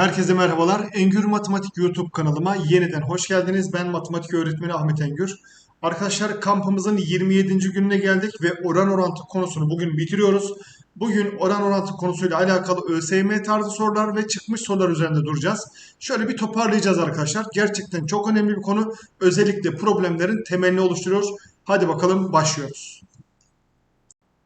Herkese merhabalar. Engür Matematik YouTube kanalıma yeniden hoş geldiniz. Ben matematik öğretmeni Ahmet Engür. Arkadaşlar kampımızın 27. gününe geldik ve oran orantı konusunu bugün bitiriyoruz. Bugün oran orantı konusuyla alakalı ÖSYM tarzı sorular ve çıkmış sorular üzerinde duracağız. Şöyle bir toparlayacağız arkadaşlar. Gerçekten çok önemli bir konu. Özellikle problemlerin temelini oluşturuyoruz. Hadi bakalım başlıyoruz.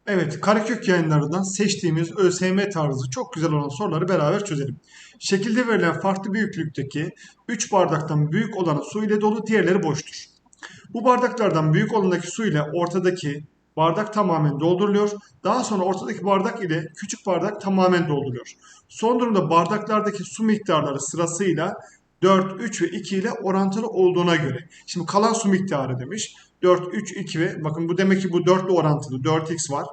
Evet, Karakök yayınlarından seçtiğimiz ÖSYM tarzı çok güzel olan soruları beraber çözelim. Şekilde verilen farklı büyüklükteki 3 bardaktan büyük olanı su ile dolu, diğerleri boştur. Bu bardaklardan büyük olanındaki su ile ortadaki bardak tamamen dolduruluyor. Daha sonra ortadaki bardak ile küçük bardak tamamen dolduruluyor. Son durumda bardaklardaki su miktarları sırasıyla 4, 3 ve 2 ile orantılı olduğuna göre. Şimdi kalan su miktarı demiş. 4, 3, 2 ve bakın bu demek ki bu 4 ile orantılı. 4x var.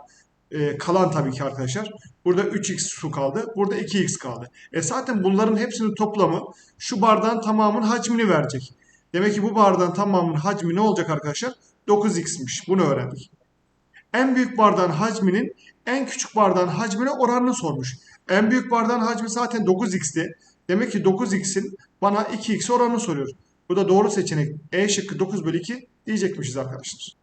Ee, kalan tabii ki arkadaşlar. Burada 3x su kaldı. Burada 2x kaldı. E zaten bunların hepsinin toplamı şu bardağın tamamının hacmini verecek. Demek ki bu bardağın tamamının hacmi ne olacak arkadaşlar? 9x'miş. Bunu öğrendik. En büyük bardağın hacminin en küçük bardağın hacmine oranını sormuş. En büyük bardağın hacmi zaten 9x'ti. Demek ki 9x'in bana 2x oranını soruyor. Bu da doğru seçenek. E şıkkı 9 bölü 2 diyecekmişiz arkadaşlar.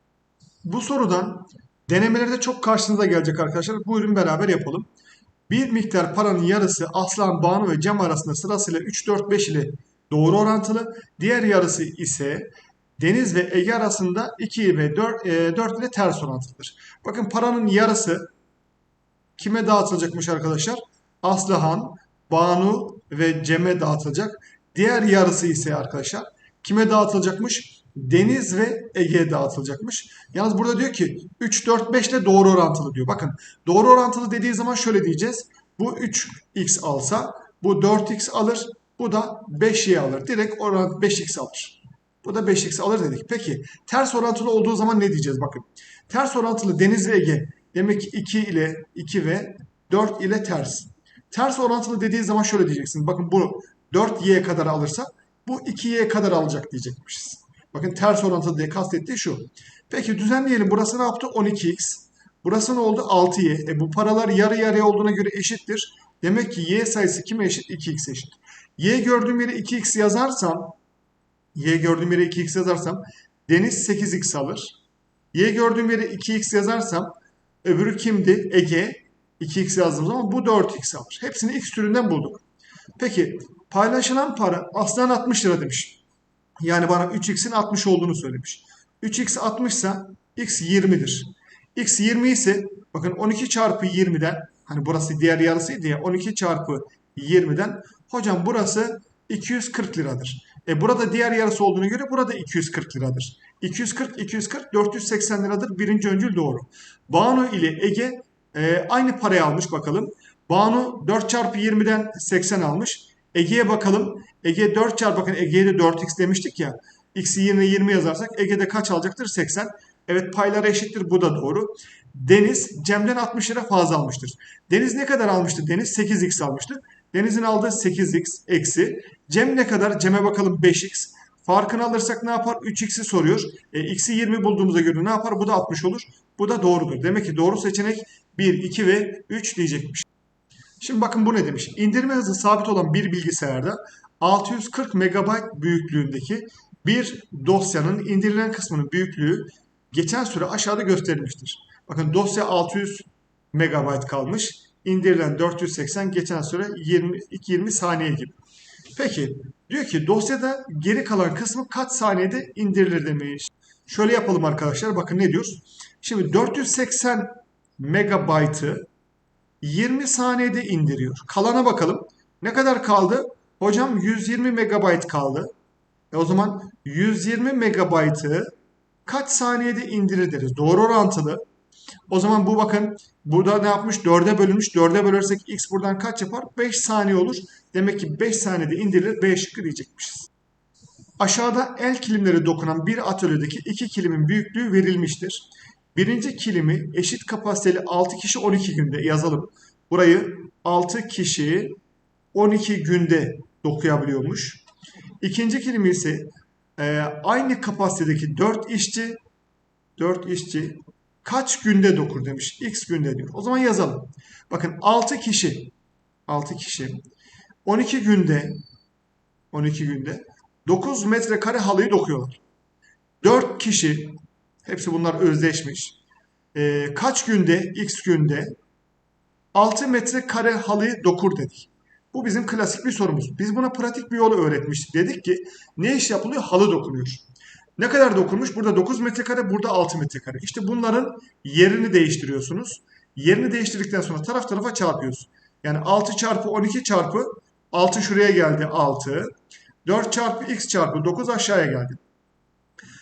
Bu sorudan denemelerde çok karşınıza gelecek arkadaşlar. Buyurun beraber yapalım. Bir miktar paranın yarısı Aslan, Banu ve Cem arasında sırasıyla 3, 4, 5 ile doğru orantılı. Diğer yarısı ise Deniz ve Ege arasında 2 ve 4, e, 4 ile ters orantılıdır. Bakın paranın yarısı kime dağıtılacakmış arkadaşlar? Aslıhan, Banu ve Cem'e dağıtılacak. Diğer yarısı ise arkadaşlar kime dağıtılacakmış? Deniz ve Ege'ye dağıtılacakmış. Yalnız burada diyor ki 3, 4, 5 ile doğru orantılı diyor. Bakın doğru orantılı dediği zaman şöyle diyeceğiz. Bu 3x alsa bu 4x alır. Bu da 5y alır. Direkt orant 5x alır. Bu da 5x alır dedik. Peki ters orantılı olduğu zaman ne diyeceğiz? Bakın ters orantılı Deniz ve Ege demek ki 2 ile 2 ve 4 ile ters. Ters orantılı dediği zaman şöyle diyeceksin. Bakın bu 4y kadar alırsa bu 2y kadar alacak diyecekmişiz. Bakın ters orantılı diye kastettiği şu. Peki düzenleyelim. Burası ne yaptı? 12x. Burası ne oldu? 6y. E bu paralar yarı yarıya olduğuna göre eşittir. Demek ki y sayısı kime eşit? 2x eşit. y gördüğüm yere 2x yazarsam y gördüğüm yere 2x yazarsam Deniz 8x alır. y gördüğüm yere 2x yazarsam öbürü kimdi? Ege 2x yazdığım zaman bu 4x alır. Hepsini x türünden bulduk. Peki paylaşılan para aslan 60 lira demiş. Yani bana 3x'in 60 olduğunu söylemiş. 3x 60 ise x 20'dir. x 20 ise bakın 12 çarpı 20'den hani burası diğer yarısıydı ya 12 çarpı 20'den hocam burası 240 liradır. E burada diğer yarısı olduğuna göre burada 240 liradır. 240, 240, 480 liradır. Birinci öncül doğru. Banu ile Ege e, aynı parayı almış bakalım. Banu 4 çarpı 20'den 80 almış. Ege'ye bakalım. Ege 4 çarpı bakın Ege'ye de 4x demiştik ya. X'i yerine 20 yazarsak Ege'de kaç alacaktır? 80. Evet payları eşittir. Bu da doğru. Deniz Cem'den 60 lira fazla almıştır. Deniz ne kadar almıştı? Deniz 8x almıştı. Deniz'in aldığı 8x eksi. Cem ne kadar? Cem'e bakalım 5x. Farkını alırsak ne yapar? 3x'i soruyor. E, x'i 20 bulduğumuza göre ne yapar? Bu da 60 olur. Bu da doğrudur. Demek ki doğru seçenek 1, 2 ve 3 diyecekmiş. Şimdi bakın bu ne demiş? İndirme hızı sabit olan bir bilgisayarda 640 MB büyüklüğündeki bir dosyanın indirilen kısmının büyüklüğü geçen süre aşağıda gösterilmiştir. Bakın dosya 600 MB kalmış. İndirilen 480 geçen süre 20, 20 saniye gibi. Peki diyor ki dosyada geri kalan kısmı kaç saniyede indirilir demiş. Şöyle yapalım arkadaşlar. Bakın ne diyoruz? Şimdi 480 megabaytı 20 saniyede indiriyor. Kalana bakalım. Ne kadar kaldı? Hocam 120 megabayt kaldı. E o zaman 120 megabaytı kaç saniyede indirir deriz. Doğru orantılı. O zaman bu bakın burada ne yapmış? 4'e bölünmüş. 4'e bölersek x buradan kaç yapar? 5 saniye olur. Demek ki 5 saniyede indirilir. B şıkkı diyecekmişiz. Aşağıda el kilimleri dokunan bir atölyedeki iki kilimin büyüklüğü verilmiştir. Birinci kilimi eşit kapasiteli 6 kişi 12 günde yazalım. Burayı 6 kişi 12 günde dokuyabiliyormuş. İkinci kilimi ise e, aynı kapasitedeki 4 işçi 4 işçi kaç günde dokur demiş. X günde diyor. O zaman yazalım. Bakın 6 kişi 6 kişi 12 günde 12 günde 9 metrekare halıyı dokuyorlar. 4 kişi hepsi bunlar özdeşmiş. Ee, kaç günde x günde 6 metrekare halıyı dokur dedik. Bu bizim klasik bir sorumuz. Biz buna pratik bir yolu öğretmiştik. Dedik ki ne iş yapılıyor? Halı dokunuyor. Ne kadar dokunmuş? Burada 9 metrekare, burada 6 metrekare. İşte bunların yerini değiştiriyorsunuz. Yerini değiştirdikten sonra taraf tarafa çarpıyoruz. Yani 6 çarpı 12 çarpı 6 şuraya geldi 6. 4 çarpı x çarpı 9 aşağıya geldi.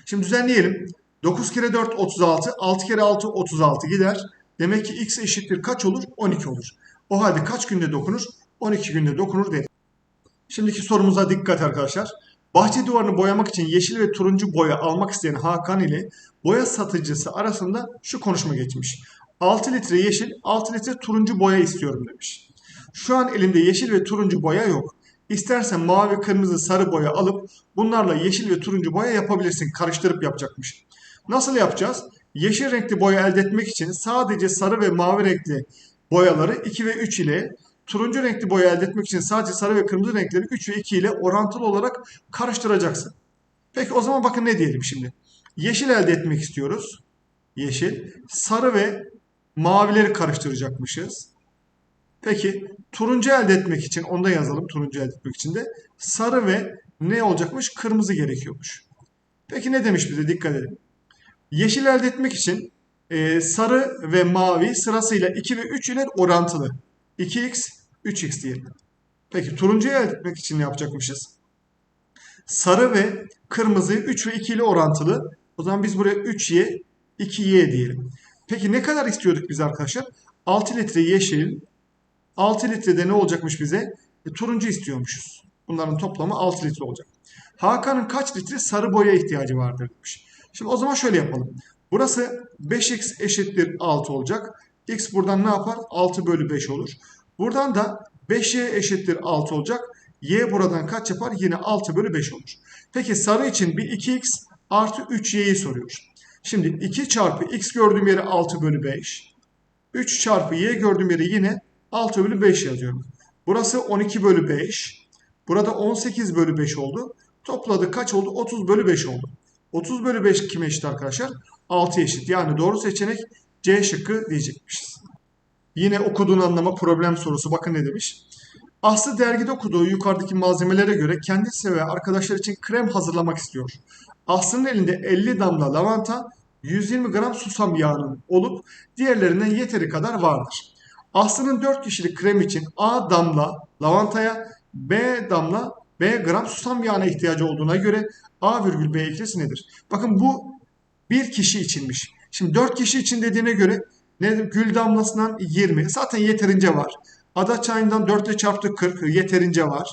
Şimdi düzenleyelim. 9 kere 4 36, 6 kere 6 36 gider. Demek ki x eşittir kaç olur? 12 olur. O halde kaç günde dokunur? 12 günde dokunur dedik. Şimdiki sorumuza dikkat arkadaşlar. Bahçe duvarını boyamak için yeşil ve turuncu boya almak isteyen Hakan ile boya satıcısı arasında şu konuşma geçmiş. 6 litre yeşil, 6 litre turuncu boya istiyorum demiş. Şu an elimde yeşil ve turuncu boya yok. İstersen mavi, kırmızı, sarı boya alıp bunlarla yeşil ve turuncu boya yapabilirsin. Karıştırıp yapacakmış. Nasıl yapacağız? Yeşil renkli boya elde etmek için sadece sarı ve mavi renkli boyaları 2 ve 3 ile turuncu renkli boya elde etmek için sadece sarı ve kırmızı renkleri 3 ve 2 ile orantılı olarak karıştıracaksın. Peki o zaman bakın ne diyelim şimdi. Yeşil elde etmek istiyoruz. Yeşil. Sarı ve mavileri karıştıracakmışız. Peki turuncu elde etmek için onu da yazalım. Turuncu elde etmek için de sarı ve ne olacakmış? Kırmızı gerekiyormuş. Peki ne demiş bize? Dikkat edin. Yeşil elde etmek için e, sarı ve mavi sırasıyla 2 ve 3 ile orantılı. 2x, 3x diyelim. Peki turuncuyu elde etmek için ne yapacakmışız? Sarı ve kırmızıyı 3 ve 2 ile orantılı. O zaman biz buraya 3y, 2y diyelim. Peki ne kadar istiyorduk biz arkadaşlar? 6 litre yeşil, 6 litrede ne olacakmış bize? E, turuncu istiyormuşuz. Bunların toplamı 6 litre olacak. Hakan'ın kaç litre sarı boya ihtiyacı vardır demiş. Şimdi o zaman şöyle yapalım. Burası 5x eşittir 6 olacak. x buradan ne yapar? 6 bölü 5 olur. Buradan da 5y eşittir 6 olacak. y buradan kaç yapar? Yine 6 bölü 5 olur. Peki sarı için bir 2x artı 3y'yi soruyor. Şimdi 2 çarpı x gördüğüm yere 6 bölü 5. 3 çarpı y gördüğüm yere yine 6 bölü 5 yazıyorum. Burası 12 bölü 5. Burada 18 bölü 5 oldu. Topladık kaç oldu? 30 bölü 5 oldu. 30 bölü 5 kime eşit arkadaşlar? 6 eşit. Yani doğru seçenek C şıkkı diyecekmişiz. Yine okuduğun anlama problem sorusu. Bakın ne demiş. Aslı dergide okuduğu yukarıdaki malzemelere göre kendisi ve arkadaşlar için krem hazırlamak istiyor. Aslı'nın elinde 50 damla lavanta, 120 gram susam yağının olup diğerlerinden yeteri kadar vardır. Aslı'nın 4 kişilik krem için A damla lavantaya, B damla B gram susam yağına ihtiyacı olduğuna göre A virgül B ikilisi nedir? Bakın bu bir kişi içinmiş. Şimdi 4 kişi için dediğine göre ne gül damlasından 20 zaten yeterince var. Ada çayından 4 ile çarptık 40 yeterince var.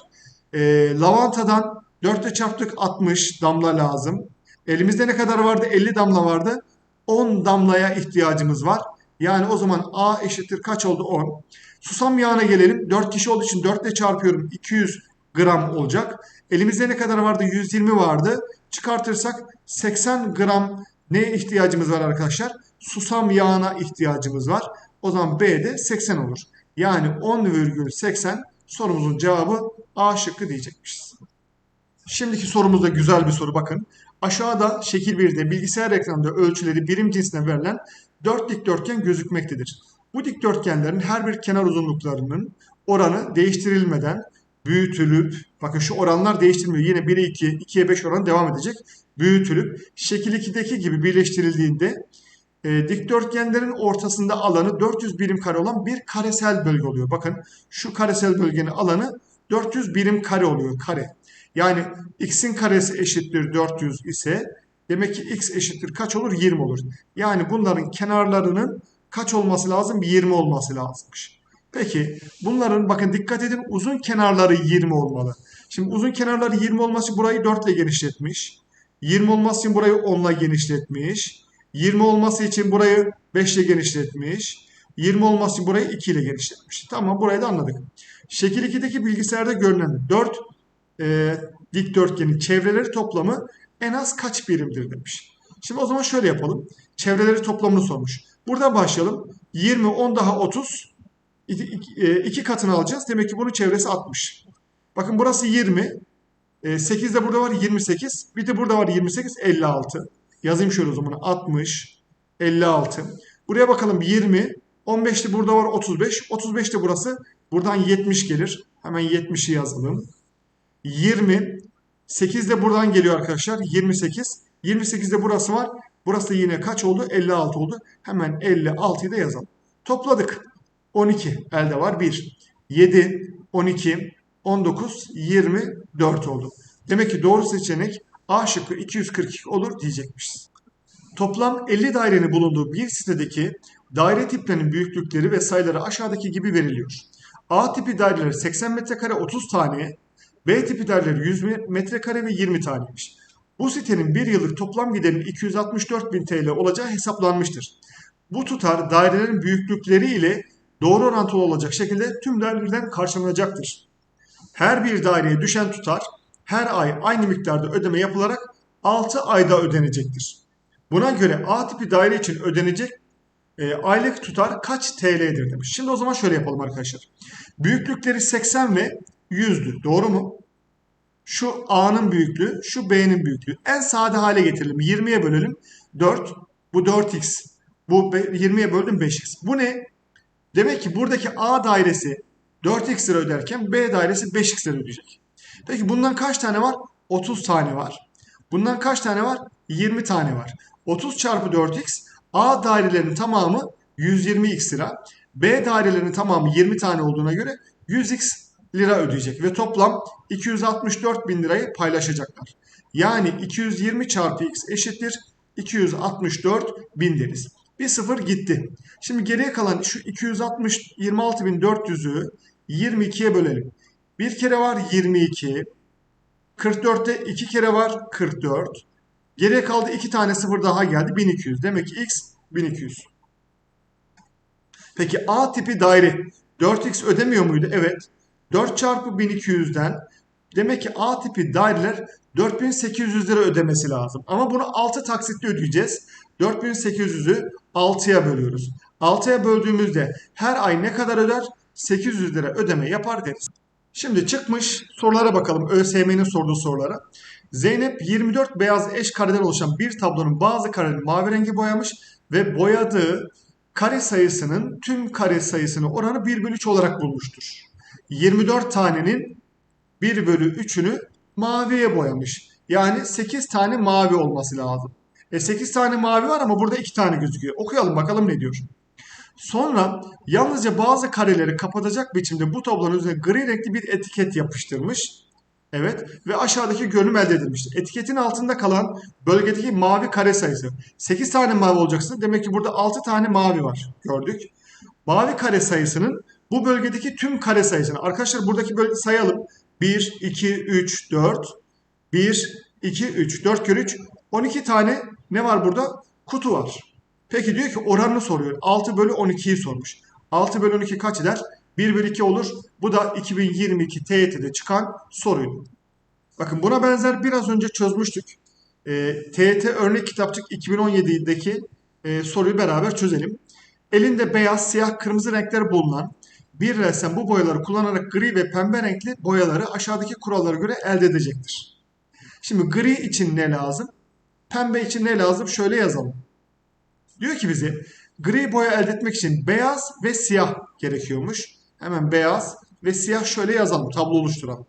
Ee, lavantadan 4 ile çarptık 60 damla lazım. Elimizde ne kadar vardı? 50 damla vardı. 10 damlaya ihtiyacımız var. Yani o zaman A eşittir kaç oldu? 10. Susam yağına gelelim. 4 kişi olduğu için 4 ile çarpıyorum. 200 gram olacak. Elimizde ne kadar vardı? 120 vardı. Çıkartırsak 80 gram neye ihtiyacımız var arkadaşlar? Susam yağına ihtiyacımız var. O zaman B de 80 olur. Yani 10,80 sorumuzun cevabı A şıkkı diyecekmişiz. Şimdiki sorumuz da güzel bir soru bakın. Aşağıda şekil 1'de bilgisayar ekranında ölçüleri birim cinsine verilen 4 dikdörtgen gözükmektedir. Bu dikdörtgenlerin her bir kenar uzunluklarının oranı değiştirilmeden büyütülüp bakın şu oranlar değiştirmiyor. Yine 1'e 2, 2'ye 5 oran devam edecek. Büyütülüp şekil 2'deki gibi birleştirildiğinde e, dikdörtgenlerin ortasında alanı 400 birim kare olan bir karesel bölge oluyor. Bakın şu karesel bölgenin alanı 400 birim kare oluyor. Kare. Yani x'in karesi eşittir 400 ise demek ki x eşittir kaç olur? 20 olur. Yani bunların kenarlarının kaç olması lazım? 20 olması lazımmış. Peki bunların bakın dikkat edin uzun kenarları 20 olmalı. Şimdi uzun kenarları 20 olması burayı 4 ile genişletmiş. 20 olması için burayı 10 ile genişletmiş. 20 olması için burayı 5 ile genişletmiş. 20 olması için burayı 2 ile genişletmiş. Tamam burayı da anladık. Şekil 2'deki bilgisayarda görünen 4 e, dikdörtgenin çevreleri toplamı en az kaç birimdir demiş. Şimdi o zaman şöyle yapalım. Çevreleri toplamını sormuş. Buradan başlayalım. 20, 10 daha 30. 2 katını alacağız. Demek ki bunun çevresi 60. Bakın burası 20. E, 8 de burada var 28. Bir de burada var 28. 56. Yazayım şöyle o zaman. 60. 56. Buraya bakalım 20. 15 de burada var 35. 35 de burası. Buradan 70 gelir. Hemen 70'i yazalım. 20. 8 de buradan geliyor arkadaşlar. 28. 28 de burası var. Burası yine kaç oldu? 56 oldu. Hemen 56'yı da yazalım. Topladık. 12 elde var. 1. 7, 12, 19, 24 oldu. Demek ki doğru seçenek A şıkkı 242 olur diyecekmişiz. Toplam 50 dairenin bulunduğu bir sitedeki daire tiplerinin büyüklükleri ve sayıları aşağıdaki gibi veriliyor. A tipi daireler 80 metrekare 30 tane, B tipi daireler 100 metrekare ve 20 taneymiş. Bu sitenin bir yıllık toplam giderinin 264 bin TL olacağı hesaplanmıştır. Bu tutar dairelerin büyüklükleri ile doğru orantılı olacak şekilde tüm dairelerden karşılanacaktır. Her bir daireye düşen tutar her ay aynı miktarda ödeme yapılarak 6 ayda ödenecektir. Buna göre A tipi daire için ödenecek e, aylık tutar kaç TL'dir demiş. Şimdi o zaman şöyle yapalım arkadaşlar. Büyüklükleri 80 ve 100'dü. Doğru mu? Şu A'nın büyüklüğü, şu B'nin büyüklüğü. En sade hale getirelim. 20'ye bölelim. 4. Bu 4x. Bu 20'ye böldüm 5x. Bu ne? Demek ki buradaki A dairesi 4x lira öderken B dairesi 5x lira ödeyecek. Peki bundan kaç tane var? 30 tane var. Bundan kaç tane var? 20 tane var. 30 çarpı 4x A dairelerinin tamamı 120x lira. B dairelerinin tamamı 20 tane olduğuna göre 100x lira ödeyecek ve toplam 264 bin lirayı paylaşacaklar. Yani 220 çarpı x eşittir 264 bin deriz. Bir sıfır gitti. Şimdi geriye kalan şu 260 26.400'ü 22'ye bölelim. Bir kere var 22. 44'te iki kere var 44. Geriye kaldı iki tane sıfır daha geldi 1200. Demek ki x 1200. Peki A tipi daire 4x ödemiyor muydu? Evet. 4 çarpı 1200'den demek ki A tipi daireler 4800 lira ödemesi lazım. Ama bunu 6 taksitle ödeyeceğiz. 4800'ü 6'ya bölüyoruz. 6'ya böldüğümüzde her ay ne kadar öder? 800 lira ödeme yapar deriz. Şimdi çıkmış sorulara bakalım. ÖSYM'nin sorduğu sorulara. Zeynep 24 beyaz eş kareden oluşan bir tablonun bazı karelerini mavi rengi boyamış ve boyadığı kare sayısının tüm kare sayısını oranı 1 bölü 3 olarak bulmuştur. 24 tanenin 1 bölü 3'ünü maviye boyamış. Yani 8 tane mavi olması lazım. E 8 tane mavi var ama burada 2 tane gözüküyor. Okuyalım bakalım ne diyor. Sonra yalnızca bazı kareleri kapatacak biçimde bu tablonun üzerine gri renkli bir etiket yapıştırmış. Evet ve aşağıdaki görünüm elde edilmiştir. Etiketin altında kalan bölgedeki mavi kare sayısı. 8 tane mavi olacaksın. Demek ki burada 6 tane mavi var. Gördük. Mavi kare sayısının bu bölgedeki tüm kare sayısını. Arkadaşlar buradaki bölge sayalım. 1, 2, 3, 4. 1, 2, 3. 4 kere 3. 12 tane ne var burada? Kutu var. Peki diyor ki oranını soruyor. 6 bölü 12'yi sormuş. 6 bölü 12 kaç eder? 1 bölü 2 olur. Bu da 2022 TYT'de çıkan soruydu. Bakın buna benzer biraz önce çözmüştük. E, TYT örnek kitapçık 2017'deki e, soruyu beraber çözelim. Elinde beyaz, siyah, kırmızı renkler bulunan bir ressam bu boyaları kullanarak gri ve pembe renkli boyaları aşağıdaki kurallara göre elde edecektir. Şimdi gri için ne lazım? Pembe için ne lazım? Şöyle yazalım. Diyor ki bize gri boya elde etmek için beyaz ve siyah gerekiyormuş. Hemen beyaz ve siyah şöyle yazalım. Tablo oluşturalım.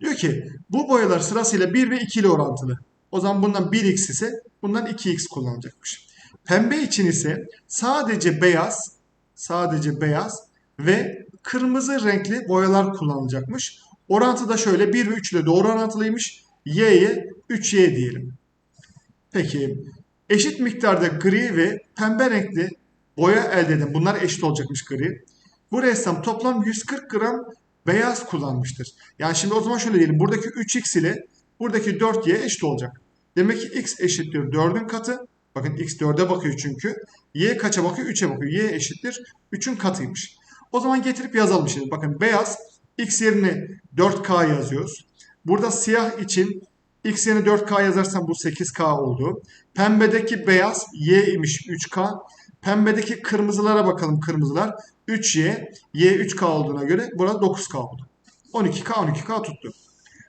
Diyor ki bu boyalar sırasıyla 1 ve 2 ile orantılı. O zaman bundan 1x ise bundan 2x kullanacakmış. Pembe için ise sadece beyaz, sadece beyaz ve kırmızı renkli boyalar kullanılacakmış. Orantı da şöyle 1 ve 3 ile doğru orantılıymış. Y'ye 3Y diyelim. Peki eşit miktarda gri ve pembe renkli boya elde edin. Bunlar eşit olacakmış gri. Bu ressam toplam 140 gram beyaz kullanmıştır. Yani şimdi o zaman şöyle diyelim. Buradaki 3x ile buradaki 4y eşit olacak. Demek ki x eşittir 4'ün katı. Bakın x 4'e bakıyor çünkü. Y kaça bakıyor? 3'e bakıyor. Y eşittir 3'ün katıymış. O zaman getirip yazalım şimdi. Bakın beyaz x yerine 4k yazıyoruz. Burada siyah için x yerine 4k yazarsam bu 8k oldu. Pembedeki beyaz y imiş 3k. Pembedeki kırmızılara bakalım kırmızılar. 3y, y 3k olduğuna göre burada 9k oldu. 12K 12K tuttu.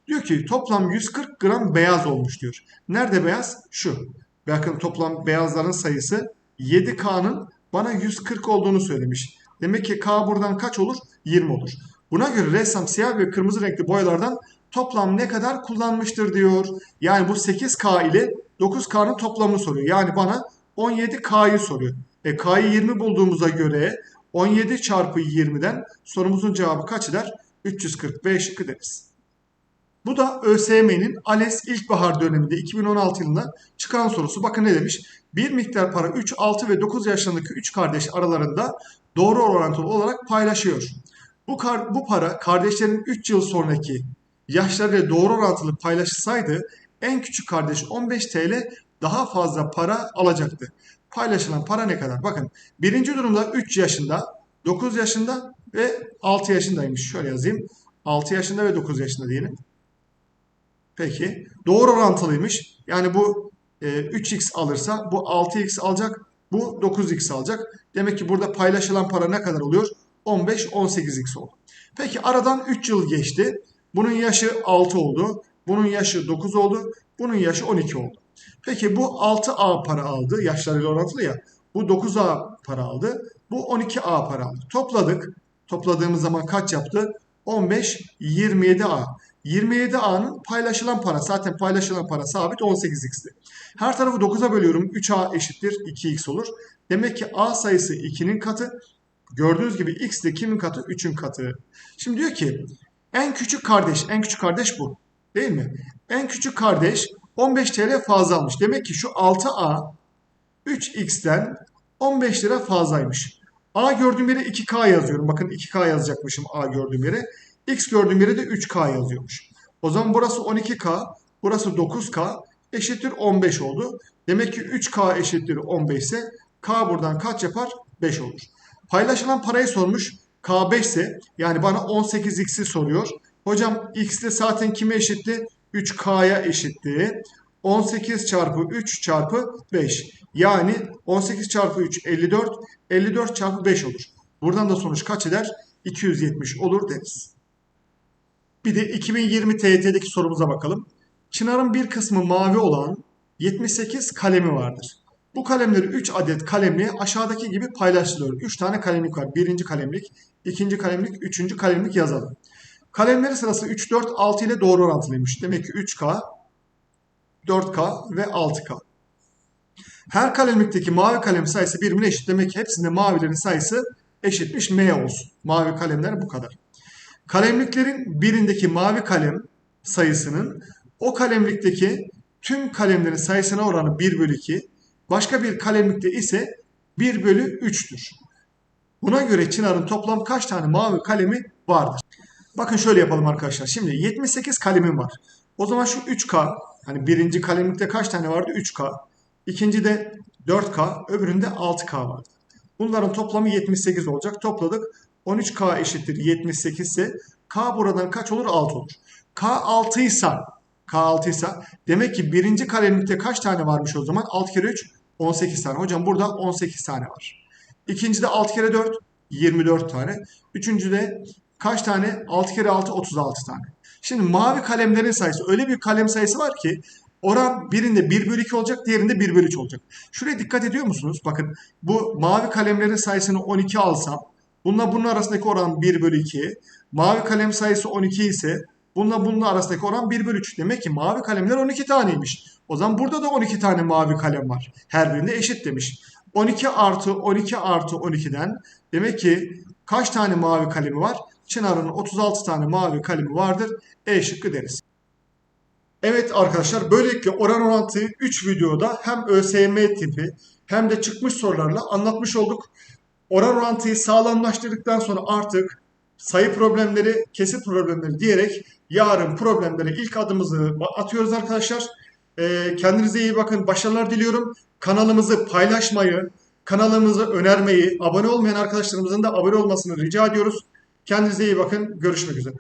Diyor ki toplam 140 gram beyaz olmuş diyor. Nerede beyaz? Şu. Bakın toplam beyazların sayısı 7K'nın bana 140 olduğunu söylemiş. Demek ki K buradan kaç olur? 20 olur. Buna göre ressam siyah ve kırmızı renkli boyalardan toplam ne kadar kullanmıştır diyor. Yani bu 8K ile 9K'nın toplamını soruyor. Yani bana 17K'yı soruyor. E K'yı 20 bulduğumuza göre 17 çarpı 20'den sorumuzun cevabı kaç eder? 345 şıkkı deriz. Bu da ÖSYM'nin ALES ilkbahar döneminde 2016 yılında çıkan sorusu. Bakın ne demiş? Bir miktar para 3, 6 ve 9 yaşlarındaki 3 kardeş aralarında doğru orantılı olarak paylaşıyor. Bu, kar, bu para kardeşlerin 3 yıl sonraki yaşlarıyla doğru orantılı paylaşılsaydı en küçük kardeş 15 TL daha fazla para alacaktı. Paylaşılan para ne kadar? Bakın birinci durumda 3 yaşında, 9 yaşında ve 6 yaşındaymış. Şöyle yazayım. 6 yaşında ve 9 yaşında diyelim. Peki. Doğru orantılıymış. Yani bu e, 3x alırsa bu 6x alacak. Bu 9x alacak. Demek ki burada paylaşılan para ne kadar oluyor? 15, 18x oldu. Peki aradan 3 yıl geçti. Bunun yaşı 6 oldu. Bunun yaşı 9 oldu. Bunun yaşı 12 oldu. Peki bu 6A para aldı. Yaşlarıyla orantılı ya. Bu 9A para aldı. Bu 12A para aldı. Topladık. Topladığımız zaman kaç yaptı? 15, 27A. 27A'nın paylaşılan para. Zaten paylaşılan para sabit 18x'ti. Her tarafı 9'a bölüyorum. 3A eşittir 2x olur. Demek ki A sayısı 2'nin katı. Gördüğünüz gibi x de kimin katı? 3'ün katı. Şimdi diyor ki en küçük kardeş, en küçük kardeş bu. Değil mi? En küçük kardeş 15 TL fazla almış. Demek ki şu 6A 3x'ten 15 lira fazlaymış. A gördüğüm yere 2K yazıyorum. Bakın 2K yazacakmışım A gördüğüm yere. X gördüğüm yere de 3K yazıyormuş. O zaman burası 12K, burası 9K eşittir 15 oldu. Demek ki 3K eşittir 15 ise K buradan kaç yapar? 5 olur. Paylaşılan parayı sormuş. K 5 ise yani bana 18x'i soruyor. Hocam x de zaten kime eşitti? 3K'ya eşitti. 18 çarpı 3 çarpı 5. Yani 18 çarpı 3 54. 54 çarpı 5 olur. Buradan da sonuç kaç eder? 270 olur deriz. Bir de 2020 TYT'deki sorumuza bakalım. Çınar'ın bir kısmı mavi olan 78 kalemi vardır. Bu kalemleri 3 adet kalemliğe aşağıdaki gibi paylaştırılıyor. 3 tane kalemlik var. Birinci kalemlik, ikinci kalemlik, üçüncü kalemlik yazalım. Kalemleri sırası 3, 4, 6 ile doğru orantılıymış. Demek ki 3K, 4K ve 6K. Her kalemlikteki mavi kalem sayısı birbirine eşit. Demek ki hepsinde mavilerin sayısı eşitmiş M olsun. Mavi kalemler bu kadar. Kalemliklerin birindeki mavi kalem sayısının o kalemlikteki tüm kalemlerin sayısına oranı 1 bölü 2. Başka bir kalemlikte ise 1 bölü 3'tür. Buna göre Çınar'ın toplam kaç tane mavi kalemi vardır? Bakın şöyle yapalım arkadaşlar. Şimdi 78 kalemim var. O zaman şu 3K, hani birinci kalemlikte kaç tane vardı? 3K. İkinci de 4K, öbüründe 6K vardı. Bunların toplamı 78 olacak. Topladık. 13K eşittir 78 ise K buradan kaç olur? 6 olur. K 6 ise K 6 ise demek ki birinci kalemlikte kaç tane varmış o zaman? 6 kere 3 18 tane. Hocam burada 18 tane var. İkincide 6 kere 4 24 tane. Üçüncüde kaç tane? 6 kere 6 36 tane. Şimdi mavi kalemlerin sayısı öyle bir kalem sayısı var ki oran birinde 1 bölü 2 olacak diğerinde 1 bölü 3 olacak. Şuraya dikkat ediyor musunuz? Bakın bu mavi kalemlerin sayısını 12 alsam bununla bunun arasındaki oran 1 bölü 2. Mavi kalem sayısı 12 ise bununla bunun arasındaki oran 1 bölü 3. Demek ki mavi kalemler 12 taneymiş. O zaman burada da 12 tane mavi kalem var. Her birinde eşit demiş. 12 artı 12 artı 12'den demek ki kaç tane mavi kalemi var? Çınar'ın 36 tane mavi kalemi vardır. E şıkkı deriz. Evet arkadaşlar böylelikle oran orantıyı 3 videoda hem ÖSYM tipi hem de çıkmış sorularla anlatmış olduk. Oran orantıyı sağlamlaştırdıktan sonra artık sayı problemleri, kesit problemleri diyerek yarın problemlere ilk adımımızı atıyoruz arkadaşlar. Ee, kendinize iyi bakın. Başarılar diliyorum. Kanalımızı paylaşmayı, kanalımızı önermeyi, abone olmayan arkadaşlarımızın da abone olmasını rica ediyoruz. Kendinize iyi bakın. Görüşmek üzere.